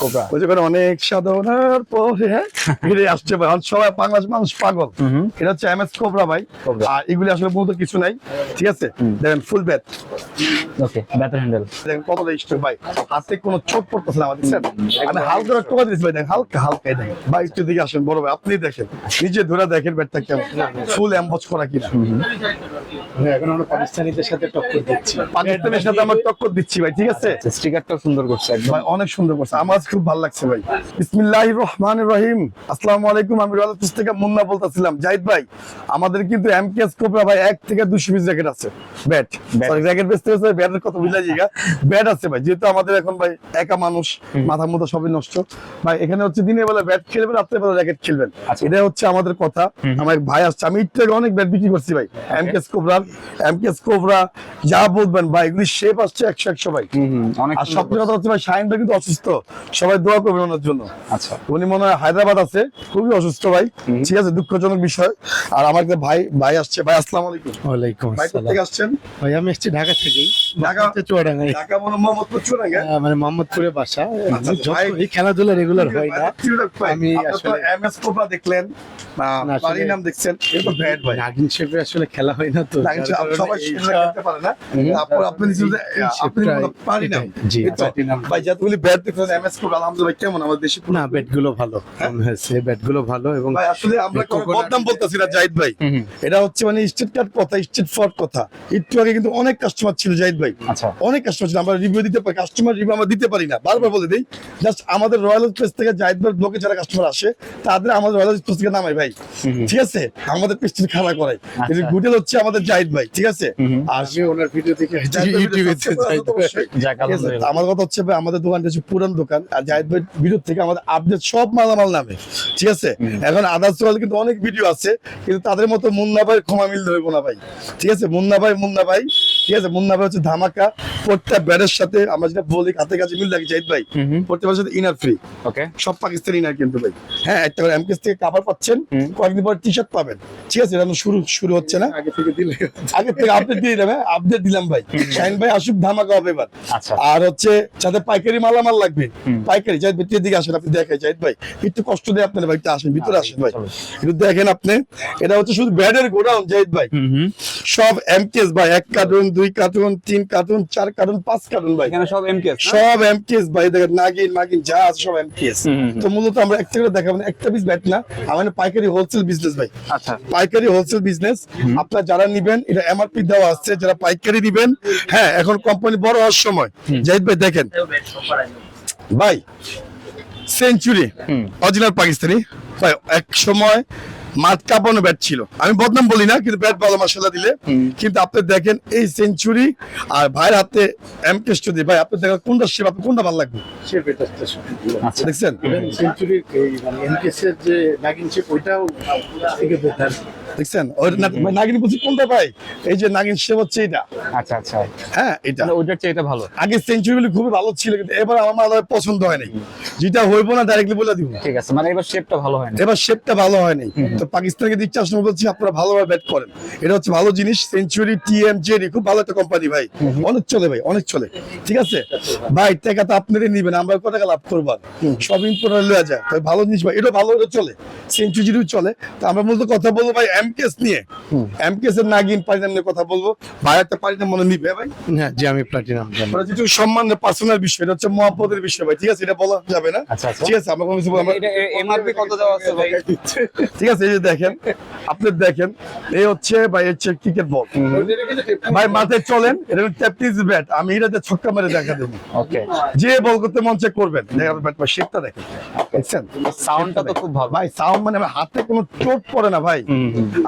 Cobra. ওই যে অনেক সাধনার পরে হ্যাঁ, ফিরে আসছে ভাই। সবাই বাংলাদেশ মানুষ পাগল। এটা হচ্ছে এম এস কোবরা ভাই। আর এগুলি আসলে মূলত কিছু নাই। ঠিক আছে? দেখেন full bat okay batter handle দেখেন স্টোর ভাই। হাতে কোনো চোট পড়তেছে না আমার দেখছেন আমি হালকা করে টোকা দিয়েছি ভাই। দেখেন হালকা হালকা দেখেন। ভাই একটু দিকে আসেন বড় ভাই। আপনি দেখেন নিজে ধরে দেখেন ব্যাটটা কেমন। ফুল এম্বস করা কিনা। হ্যাঁ, এখন আমরা পাকিস্তানিদের সাথে টক্কর দিচ্ছি। পাকিস্তানের সাথে আমার টক্কর দিচ্ছি ভাই ঠিক আছে? স্টিকারটাও সুন্দর করছে একদম। ভাই অনেক সুন্দর করছে। আমার খুব ভালো লাগছে ভাই। বিসমিল্লাহির রহমানির রহিম। আসসালামু আলাইকুম আমি রয়ালতুস থেকে মুন্না বলতেছিলাম। জাহিদ ভাই আমাদের কিন্তু এমকেএস কোবরা ভাই এক থেকে দুশো পিস র্যাকেট আছে। ব্যাট। সরি বেচতে হচ্ছে ব্যাটের কথা বুঝলা জিগা ব্যাট আছে ভাই যেহেতু আমাদের এখন ভাই একা মানুষ মাথা মতো সবই নষ্ট। ভাই এখানে হচ্ছে দিনের বেলা ব্যাট খেলবেন রাত্রে বেলা র্যাকেট খেলবেন। আচ্ছা। এটা হচ্ছে আমাদের কথা। আমার ভাই আসছে আমি একটু অনেক ব্যাট বিক্রি করছি ভাই এমকেএস কোবরা এমকেএস কোবরা যা বলবেন ভাই এগুলি শেপ আসছে একশো একশো ভাই। আর সবচেয়ে কথা হচ্ছে ভাই শাহিন ভাই কিন্তু অসুস্থ। সবাই দোয়া করবেন ওনার জন্য। আচ্ছা। উনি মনে হয় হায়দ্রাবাদ আছে খুবই অসুস্থ ভাই। ঠিক আছে দুঃখজনক বিষয়। আর আমার ভাই ভাই আসছে। ভাই আসসালাম আলাইকুম। ওয়ালাইকুম ভাই আসসালাম। থেকে আসছেন? ভাই আমি এসেছি ঢাকা থেকেই। ঢাকা? ঢাকা চুয়াডাঙ্গায় ঢাকা মোহাম্মদপুর চুরাঙ্গা মানে মোহাম্মদপুরে বাসা। আচ্ছা, যত- ভাই- এই খেলাধুলা রেগুলার হয় না আমি আমি আসলে আসলে- এমএস কোপা দেখলেন বাড়ির নাম দেখছেন এটা তো ভাই। নাগিন শেপে আসলে খেলা হয় না তো নাগিন যার সাহেব কারণে সবাই এইটা- পারে না। তারপর আপনি আপনি পারি না। জি, এই তো? ভাই যতগুলি ব্যাট দেখছেন এমএস কোপা আলহামদুলিল্লাহ কেমন আমার দেশে? না ব্যাটগুলো ভালো? হয়েছে ব্যাটগুলো ভালো এবং ভাই আসলে আমরা কোনো বদনাম বলতেছি না জাহিদ ভাই। এটা হচ্ছে মানে স্ট্রিট কথা স্ট্রিট ফর কথা। একটু আগে কিন্তু অনেক কাস্টমার ছিল জাহিদ ভাই। আচ্ছা। অনেক কাস্টমার ছিল আমরা রিভিউ দিতে পারি কাস্টমার রিভিউ আমরা দিতে পারি না। বারবার বলে দিই জাস্ট আমাদের রয়্যাল প্লেস থেকে জাহিদ ভাই ব্লকে যারা কাস্টমার আসে তাদের আমাদের রয়্যাল প্লেস থেকে নামাই ভাই। ঠিক আছে? আমাদের পেস্টির খারাপ করাই হচ্ছে আমাদের জাহিদ ভাই ঠিক আছে? আর ওনার ভিডিও থেকে ইউটিউবে আমার কথা হচ্ছে ভাই আমাদের দোকানটা হচ্ছে পুরান দোকান আর জাহিদ ভাই ভিডিও থেকে আমাদের আপডেট সব মালামাল নামে ঠিক আছে? এখন আদার্স ওয়াল কিন্তু অনেক ভিডিও আছে কিন্তু তাদের মতো মুন্না ভাই ক্ষমা মিলতে হইব না ভাই ঠিক আছে? মুন্না ভাই মুন্না ভাই ঠিক আছে? মুন্না ভাই হচ্ছে ধামাকা প্রত্যেকটা ব্যাটের সাথে আমরা যেটা বলি হাতে কাছে মিল লাগে জাহিদ ভাই। হুম সাথে ইনার ফ্রি ওকে সব পাকিস্তানি ইনার কিন্তু ভাই। হ্যাঁ একটা করে এমকেস থেকে কাভার পাচ্ছেন কয়েকদিন পর টি শার্ট পাবেন। ঠিক আছে এটা শুরু শুরু হচ্ছে না? আগে থেকে দিলে আগে থেকে আপডেট দিয়ে হ্যাঁ আপডেট দিলাম ভাই। শাহিন ভাই আসুক ধামাকা হবে এবার। আচ্ছা। আর হচ্ছে যাতে পাইকারি মালামাল লাগবে পাইকারি জাহিদ ভাই দিকে আসেন আপনি দেখেন জাহিদ ভাই একটু কষ্ট দিয়ে আপনার ভাই একটু আসেন ভিতরে আসেন ভাই। একটু দেখেন আপনি এটা হচ্ছে শুধু ব্যাডের গোডাউন জাহিদ ভাই। সব এমকেস ভাই এক কার্টুন দুই কার্টুন তিন কার্টুন চার কার্টুন পাঁচ কার্টুন ভাই। এখানে সব এমকেএস সব এমকেস ভাই দেখেন নাগিন মাগিন যা আছে সব হুম। তো মূলত আমরা একটা করে দেখাবো একটা পিস ব্যাট না আমাদের পাইকারি হোলসেল বিজনেস ভাই। আচ্ছা। পাইকারি হোলসেল বিজনেস আপনারা যারা নিবেন এটা এমআরপি দেওয়া আছে যারা পাইকারি দিবেন হ্যাঁ এখন কোম্পানি বড় হওয়ার সময়। জাহিদ ভাই দেখেন। ভাই সেঞ্চুরি অরিজিনাল পাকিস্তানি। ভাই এক সময় মাঠ কাঁপানো ব্যাট ছিল। আমি বদনাম বলি না কিন্তু ব্যাট ভালো মাসাল্লাহ দিলে। কিন্তু আপনি দেখেন এই সেঞ্চুরি আর ভাইয়ের হাতে এম কেস্টদি ভাই আপনি দেখেন কোনটা শেপ আপনি কোনটা ভালো লাগবে? আচ্ছা দেখছেন? সেঞ্চুরি এই মানে যে নাগিন শেপ ওইটাও থেকে বেটার দেখছেন? ওই নাগিন কোনটা ভাই? এই যে নাগিন শেপ হচ্ছে এটা। আচ্ছা আচ্ছা। হ্যাঁ এটা। ওইটার চেয়ে এটা ভালো। আগে সেঞ্চুরি খুবই ভালো ছিল কিন্তু এবার আমার পছন্দ হয় নাই যেটা হইব না ডাইরেক্টলি বলে দিব। ঠিক আছে মানে এবার শেপটা ভালো হয় না এবার শেপটা ভালো হয় নাই তো পাকিস্তানকে দিচ্ছে আসলে বলছি আপনারা ভালোভাবে ব্যাট করেন। এটা হচ্ছে ভালো জিনিস সেঞ্চুরি টিএম জেডি খুব ভালো একটা কোম্পানি ভাই। অনেক চলে ভাই অনেক চলে। ঠিক আছে? ভাই টাকা তো আপনাদের নিবেন আমরা কত টাকা লাভ করব সব ইম্পোর্ট লয়ে যায়। ভালো জিনিস ভাই এটা ভালো এটা চলে। সেঞ্চুরিও চলে। তো আমরা মূলত কথা বলব ভাই এমকেস নিয়ে এমকেস এর নাগিন পারিনাম নিয়ে কথা বলব। পারিনাম মনে নিবে ভাই। হ্যাঁ জি আমি প্লাটিনাম জানি। যেহেতু সম্মানের পার্সোনাল বিষয় এটা হচ্ছে মহাপদের বিষয় ভাই। ঠিক আছে এটা বলা যাবে না? আচ্ছা, আচ্ছা। ঠিক আছে আমরা কোনো কিছু এমআরপি কত দেওয়া আছে ভাই? ঠিক আছে এই যে দেখেন আপনি দেখেন এই হচ্ছে ভাই হচ্ছে ক্রিকেট বল ভাই মাথায় চলেন এটা ট্যাপটিস ব্যাট আমি এটাতে ছক্কা মেরে দেখা দেবো। ওকে যে বল করতে মন চায় করবেন। দেখেন ব্যাট বা শেপটা দেখেন। দেখছেন? সাউন্ডটা তো খুব ভালো। ভাই সাউন্ড মানে আমার হাতে কোনো চোট পড়ে না ভাই।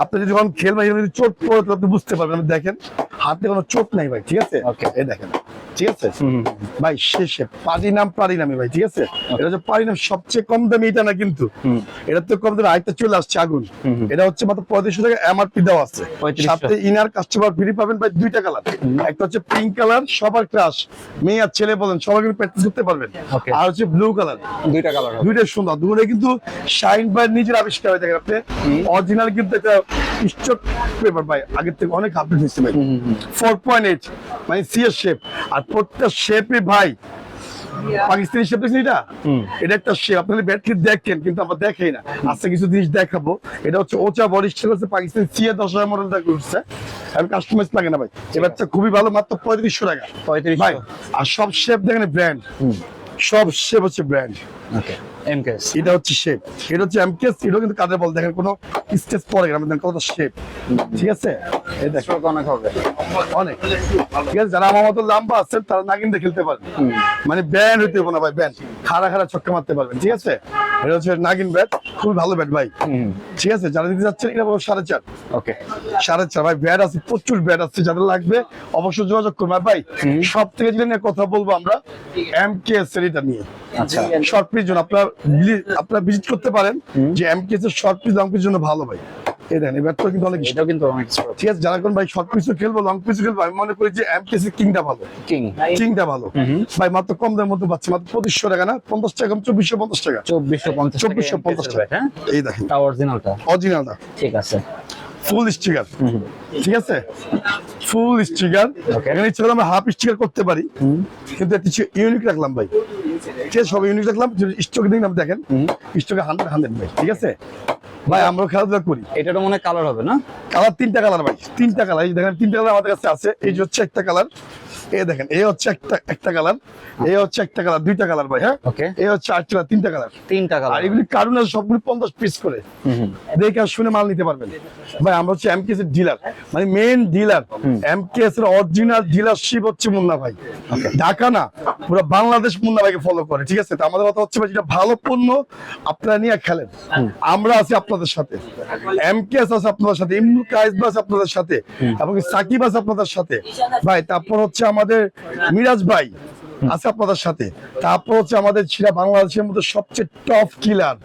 আপনি যদি যখন খেলবেন ভাই যদি চোট পড়ে তো আপনি বুঝতে পারবেন। দেখেন হাতে কোনো চোট নাই ভাই ঠিক আছে? ওকে এই দেখেন। ঠিক আছে? ভাই শেষে পারি নাম পারি নামে ভাই ঠিক আছে? এটা হচ্ছে পারি নাম সবচেয়ে কম দামি এটা না কিন্তু? এটা তো কম দামে আরেকটা চলে আসছে আগুন। এটা হচ্ছে মাত্র পঁয়ত্রিশশো টাকা এমআরপি দেওয়া আছে। সাথে ইনার কাস্টমার ফ্রি পাবেন ভাই দুইটা কালার একটা হচ্ছে পিঙ্ক কালার সবার ক্রাশ মেয়ে আর ছেলে বলেন সবাই কিন্তু প্র্যাকটিস করতে পারবেন। আর হচ্ছে ব্লু কালার দুইটা কালার হবে। দুইটাই সুন্দর। দুটোই কিন্তু শাইন ভাই নিজের আবিষ্কার হয়ে দেখেন আপনি? অরিজিনাল কিন্তু একটা স্টক পেপার ভাই আগের থেকে অনেক আপডেট হয়েছে ভাই। ফোর পয়েন্ট এইট মানে সিএস শেপ আর প্রত্যেকটা শেপে ভাই পাকিস্তানি শেপ দেখছেন এটা? এটা একটা শেপ আপনারা ব্যাটকে দেখেন কিন্তু আমরা দেখাই না। আজকে কিছু জিনিস দেখাবো। এটা হচ্ছে ওচা বডি স্টাইল হচ্ছে পাকিস্তানি সিএ দশ হাজার মডেলটা আমি কাস্টমাইজ লাগে না ভাই। এবারটা খুবই ভালো মাত্র পঁয়ত্রিশশো টাকা। পঁয়ত্রিশ ভাই আর সব শেপ দেখেন ব্র্যান্ড সব শেপ হচ্ছে ব্র্যান্ড ওকে এমকেএস এটা হচ্ছে শেপ এটা হচ্ছে এমকেএস এটা কিন্তু কাদের বল? দেখেন কোনো স্টেজ পরে গেল আমাদের কত শেপ ঠিক আছে? অনেক হবে। অনেক। ঠিক আছে যারা আমার মতো লম্বা আছেন তারা নাগিন দিয়ে খেলতে পারবেন। মানে ব্যান্ড হইতে না ভাই ব্যান্ড খাড়া খাড়া ছক্কা মারতে পারবেন ঠিক আছে? এটা হচ্ছে নাগিন ব্যাট খুবই ভালো ব্যাট ভাই। ঠিক আছে যারা দিতে যাচ্ছেন এটা সাড়ে চার। ওকে সাড়ে চার ভাই ব্যাট আছে প্রচুর ব্যাট আছে যাদের লাগবে অবশ্যই যোগাযোগ করবেন ভাই সব থেকে যেটা নিয়ে কথা বলব আমরা এম কে এস এর এটা নিয়ে। আচ্ছা। শর্ট পিচ জন্য আপনার আপনারা ভিজিট করতে পারেন যে এম কে এস এর শর্ট পিস জন্য ভালো ভাই? এই দেখেন এই ব্যাটটা কিন্তু অনেক এটাও কিন্তু অনেক ঠিক আছে যারা কোন ভাই শর্ট পিচও খেলব লং পিচও খেলব আমি মনে করি যে এম কে এস এর কিংটা ভালো। কিং। কিংটা ভালো। ভাই মাত্র কম দামের মধ্যে পাচ্ছে মাত্র পঁচিশশো টাকা না? পঞ্চাশ টাকা চব্বিশশো পঞ্চাশ টাকা। চব্বিশশো পঞ্চাশ চব্বিশশো পঞ্চাশ টাকা। এই দেখেন। তা অরিজিনালটা অরিজিনালটা ঠিক আছে। ফুল স্টিকার ঠিক আছে? ফুল স্টিকার এখানে ইচ্ছে করলে আমরা হাফ স্টিকার করতে পারি। কিন্তু একটা ইউনিক রাখলাম ভাই। ঠিক আছে সব ইউনিক রাখলাম। স্টক আপনি দেখেন। স্টকে হান্ড্রেড হান্ড্রেড ভাই। ঠিক আছে? ভাই আমরা খেলাধুলা করি। এটারও মনে কালার হবে না? কালার তিনটা কালার ভাই। তিনটা কালার এই দেখেন তিনটা কালার আমাদের কাছে আছে। এই যে হচ্ছে একটা কালার এই দেখেন এই হচ্ছে একটা একটা কালার এই হচ্ছে একটা কালার দুইটা কালার ভাই হ্যাঁ? হচ্ছে আটটা কালার তিনটা কালার তিনটা আর কালার এগুলি কারণ সবগুলি পঞ্চাশ পিস করে। দেখে শুনে মাল নিতে পারবেন। ভাই আমরা হচ্ছে এমকেএস এর ডিলার মানে মেন ডিলার এমকেএস এর অরিজিনাল ডিলারশিপ হচ্ছে মুন্না ভাই। ঢাকা না পুরো বাংলাদেশ মুন্না ভাইকে ফলো করে ঠিক আছে? তো আমাদের কথা হচ্ছে যেটা ভালো পণ্য আপনারা নিয়ে খেলেন। আমরা আছি আপনাদের সাথে। এমকেএস আছে আপনাদের সাথে ইমরুল কাইজ আছে আপনাদের সাথে। এবং সাকিব আছে আপনাদের সাথে। ভাই তারপর হচ্ছে আমাদের মিরাজ ভাই। আছে আপনাদের সাথে। তারপর হচ্ছে আমাদের ছিল বাংলাদেশের মধ্যে সবচেয়ে টপ কিলার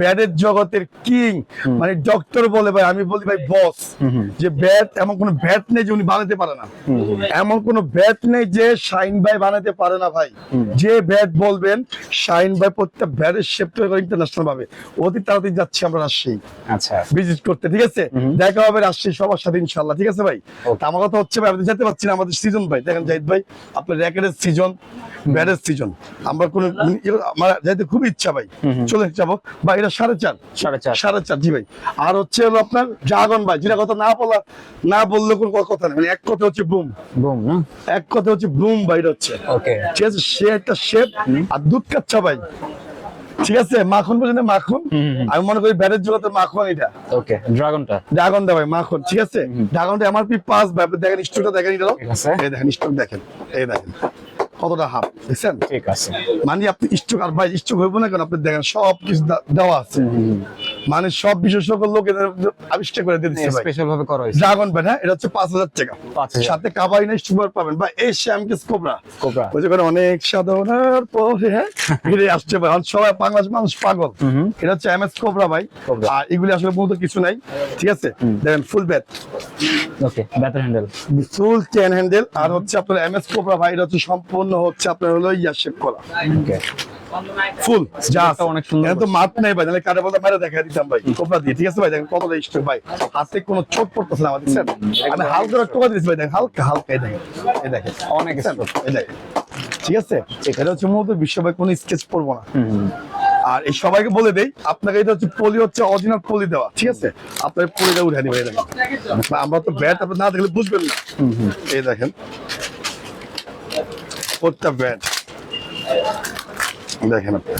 ব্যাটের জগতের কিং মানে ডক্টর বলে ভাই আমি বলি ভাই বস যে ব্যাট এমন কোন ব্যাট নেই যে উনি বানাতে পারে না। এমন কোন ব্যাট নেই যে শাইন ভাই বানাতে পারে না ভাই। যে ব্যাট বলবেন শাইন ভাই প্রত্যেক ব্যাটের শেপ তৈরি করে ইন্টারন্যাশনাল ভাবে। অতি তাড়াতাড়ি যাচ্ছি আমরা রাজশাহী। আচ্ছা। ভিজিট করতে ঠিক আছে? দেখা হবে রাজশাহী সবার সাথে ইনশাল্লাহ ঠিক আছে ভাই? আমার কথা হচ্ছে ভাই আপনি যেতে পারছি না আমাদের সিজন ভাই। দেখেন জাহিদ ভাই আপনার র্যাকেটের সিজন সিজন আমরা কোনো মানে আমার যাইতে খুব ইচ্ছা ভাই। চলে যাব। ভাই এটা সাড়ে চার। সাড়ে চার। জি ভাই। আর হচ্ছে হলো আপনার ড্রাগন ভাই যেটা কথা না বলা না বললে কোনো কথা নেই। মানে এক কথা হচ্ছে বুম বুম না? এক কথা হচ্ছে বুম ভাই এটা হচ্ছে। ওকে ঠিক আছে? সে একটা শেপ আর দুধ কাচ্চা ভাই। ঠিক আছে? মাখন পর্যন্ত মাখন? আমি মনে করি ব্যাটের জগতের মাখন এটা। ওকে ড্রাগনটা ড্রাগন দা ভাই মাখন। ঠিক আছে? ড্রাগনটা এমআরপি পাঁচ ভাই। দেখেন স্টকটা দেখেন এটা। এই দেখেন স্টক দেখেন। এই দেখেন। কতটা হাফ? দেখছেন ঠিক আছে। মানে আপনি ইচ্ছুক আর ভাই ইচ্ছুক হইব না কেন? আপনি দেখেন সব কিছু দেওয়া আছে। মানে সব বিশেষজ্ঞ লোক এদের আবিষ্কার করে দিয়ে দিচ্ছে স্পেশাল ভাবে করা হয়েছে। ড্রাগন ব্যাট হ্যাঁ এটা হচ্ছে পাঁচ হাজার টাকা। সাথে কাবাই নাই সুপার পাবেন। ভাই এই শ্যামকেস কোবরা। কোবরা। ওই যে করে অনেক সাধনার পরে হ্যাঁ ফিরে আসছে ভাই। সবাই বাংলাদেশ মানুষ পাগল। এটা হচ্ছে এম এস কোবরা ভাই। আর এগুলি আসলে মূলত কিছু নাই ঠিক আছে? দেখেন full bat okay batter handle full chain handle আর হচ্ছে আপনার এম এস কোবরা ভাই এটা হচ্ছে সম্পূর্ণ হচ্ছে আপনার হলো ইয়া শেপ করা ওকে ফুল যা অনেক সুন্দর এখানে নাই ভাই তাহলে কারে বলতে মেরে দেখা দিতাম ভাই। দিয়ে ঠিক আছে ভাই? দেখেন ভাই হাতে কোনো চোট পড়তেছে না আমার দেখছেন? আমি হালকা টোকা দিয়েছি ভাই দেখেন হালকা হালকা এই দেখেন এই দেখেন অনেক এই দেখেন ঠিক আছে? এটা হচ্ছে মূলত কোনো স্কেচ পড়ব না। আর এই সবাইকে বলে দেই আপনাকে এটা হচ্ছে পলি হচ্ছে অরিজিনাল পলি দেওয়া ঠিক আছে? আপনার পলিটা উঠে নিবে আমরা তো ব্যাট আপনি না দেখলে বুঝবেন না। এই দেখেন ব্যাট দেখেন আপনি।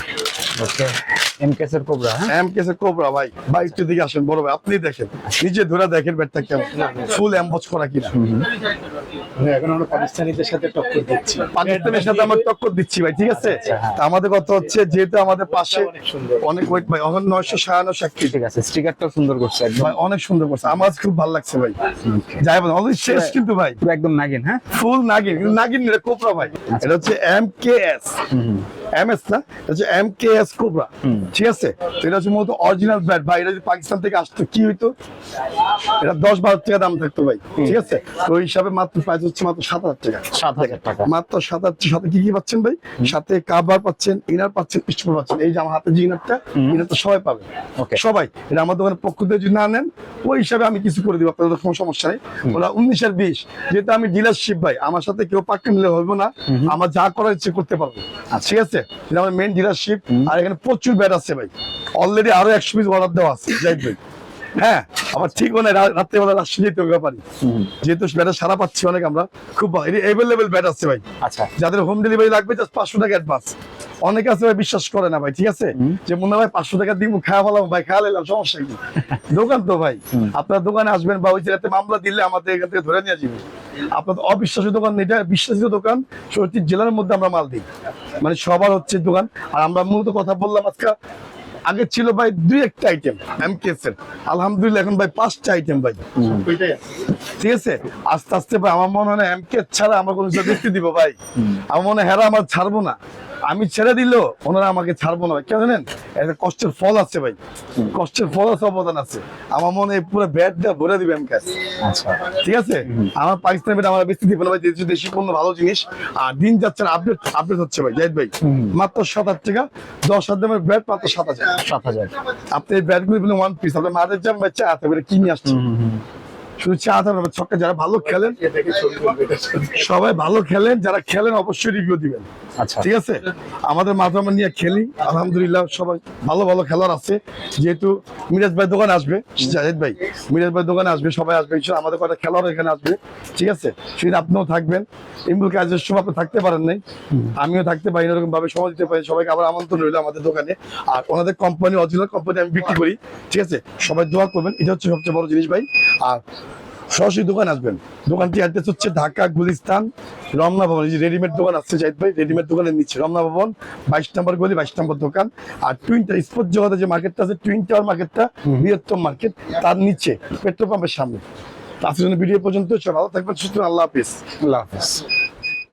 ওকে এমকেএস কোবরা হ্যাঁ? কোবরা ভাই। ভাই একটু দিকে আসেন বড় ভাই। আপনি দেখেন। নিজে ধরে দেখেন ব্যাটটা কেমন। ফুল এম্বস করা কিনা। এখন আমরা পাকিস্তানিদের সাথে টক্কর দিচ্ছি। পাকিস্তানের সাথে আমরা টক্কর দিচ্ছি ভাই ঠিক আছে? আমাদের কথা হচ্ছে যেহেতু আমাদের পাশে অনেক ওয়েট ভাই এখন নয়শো সায়ান্ন সাক্ষী। ঠিক আছে স্টিকারটাও সুন্দর করছে একদম। ভাই অনেক সুন্দর করছে। আমার খুব ভালো লাগছে ভাই। যাই বল অলরেডি শেষ কিন্তু ভাই। একদম নাগিন হ্যাঁ? ফুল নাগিন নাগিন এটা কোবরা ভাই। এটা হচ্ছে এম কে এস এম না? হচ্ছে এম কে এস কোবরা। ঠিক আছে? তো এটা হচ্ছে মূলত অরিজিনাল ব্যাট ভাই এটা যদি পাকিস্তান থেকে আসতো কি হইতো? এটা দশ বারো টাকা দাম থাকতো ভাই। ঠিক আছে? তো ওই হিসাবে মাত্র প্রাইস হচ্ছে মাত্র সাত হাজার টাকা। সাত হাজার টাকা। মাত্র সাত হাজার সাথে কি কি পাচ্ছেন ভাই? সাথে কাবার পাচ্ছেন ইনার পাচ্ছেন স্টোর পাচ্ছেন। এই যে আমার হাতে যে ইনারটা ইনারটা সবাই পাবে। সবাই। এটা আমার দোকানের পক্ষ থেকে যদি না নেন ওই হিসাবে আমি কিছু করে দিব আপনাদের কোনো সমস্যা নেই। ওরা উনিশ আর বিশ। যেহেতু আমি ডিলারশিপ ভাই আমার সাথে কেউ পাক্কা নিলে হবে না। আমার যা করার ইচ্ছে করতে পারব। ঠিক আছে? এটা আমার মেন ডিলারশিপ আর এখানে প্রচুর ব্যাট আছে ভাই। অলরেডি আরও একশো পিস অর্ডার দেওয়া আছে। যাই ভাই। হ্যাঁ আমার ঠিক মনে রাত্রেবেলা রাজশাহী যেতে ব্যাপারে যেহেতু ব্যাটা সারা পাচ্ছি অনেক আমরা খুব ভালো এভেলেবেল ব্যাট আছে ভাই। আচ্ছা। যাদের হোম ডেলিভারি লাগবে জাস্ট পাঁচশো টাকা অ্যাডভান্স অনেকে আছে ভাই বিশ্বাস করে না ভাই ঠিক আছে? যে মনে হয় ভাই পাঁচশো টাকা দিব খাওয়া ফেলাম ভাই খাওয়া নিলাম সমস্যা কি? দোকান তো ভাই। আপনার দোকানে আসবেন বা ওই জায়গাতে মামলা দিলে আমাদের এখান থেকে ধরে নিয়ে যাবে। আপনার তো অবিশ্বাসী দোকান এটা বিশ্বাসিত দোকান সত্যি জেলার মধ্যে আমরা মাল দিই। মানে সবার হচ্ছে দোকান। আর আমরা মূলত কথা বললাম আজকে আগে ছিল ভাই দুই একটা আইটেম এম কেসের আলহামদুলিল্লাহ এখন ভাই পাঁচটা আইটেম ভাই। ঠিক আছে? আস্তে আস্তে ভাই আমার মনে হয় না এমকে ছাড়া আমার কোনো দেখতে দিব ভাই। আমার মনে হয় হেরা আমার ছাড়বো না। আমি ছেড়ে দিল ওনারা আমাকে ছাড়বো না ভাই। কেন জানেন? একটা কষ্টের ফল আছে ভাই। কষ্টের ফল আছে অবদান আছে। আমার মনে হয় পুরো ব্যাট দিয়ে ভরে দিবে এমকে আচ্ছা। ঠিক আছে? আমার পাকিস্তানি ব্যাট আমার বেশি দিব না ভাই দেশি দেশি পণ্য ভালো জিনিস। আর দিন যাচ্ছে আপডেট আপডেট হচ্ছে ভাই জাহিদ ভাই। মাত্র সাত হাজার টাকা। দশ হাজার দামের ব্যাট মাত্র সাত হাজার। সাত হাজার। আপনি ব্যাট ওয়ান পিস আপনার মাদের জাম বাচ্চা আছে কিনে আসছে। শুধু চা হাতে ছক্কা যারা ভালো খেলেন। সবাই ভালো খেলেন যারা খেলেন অবশ্যই রিভিউ দিবেন। আচ্ছা। ঠিক আছে? আমাদের আমরা নিয়ে খেলি। আলহামদুলিল্লাহ সবাই ভালো ভালো খেলোয়াড় আছে। যেহেতু মিরাজ ভাই দোকানে আসবে জাহিদ ভাই মিরাজ ভাই দোকানে আসবে সবাই আসবে আমাদের কটা খেলোয়াড় এখানে আসবে। ঠিক আছে? সেদিন আপনিও থাকবেন। ইমরুল কাজের সময় আপনি থাকতে পারেন নাই। আমিও থাকতে পারি না এরকম ভাবে সময় দিতে পারি সবাইকে আবার আমন্ত্রণ রইল আমাদের দোকানে। আর ওনাদের কোম্পানি অরিজিনাল কোম্পানি আমি বিক্রি করি। ঠিক আছে? সবাই দোয়া করবেন। এটা হচ্ছে সবচেয়ে বড় জিনিস ভাই। আর সরাসরি দোকান আসবেন। দোকানটি অ্যাড্রেস হচ্ছে ঢাকা গুলিস্তান রমনা ভবন। এই যে রেডিমেড দোকান আসছে জাহিদ ভাই রেডিমেড দোকানের নিচে রমনা ভবন বাইশ নম্বর গলি বাইশ নম্বর দোকান। আর টুইনটা স্পোর্ট জগতে যে মার্কেটটা আছে টুইন টাওয়ার মার্কেটটা বৃহত্তম মার্কেট তার নিচে পেট্রোল পাম্পের সামনে। আজকের জন্য ভিডিও পর্যন্ত ভালো থাকবেন সুস্থ আল্লাহ হাফিজ। আল্লাহ হাফেজ।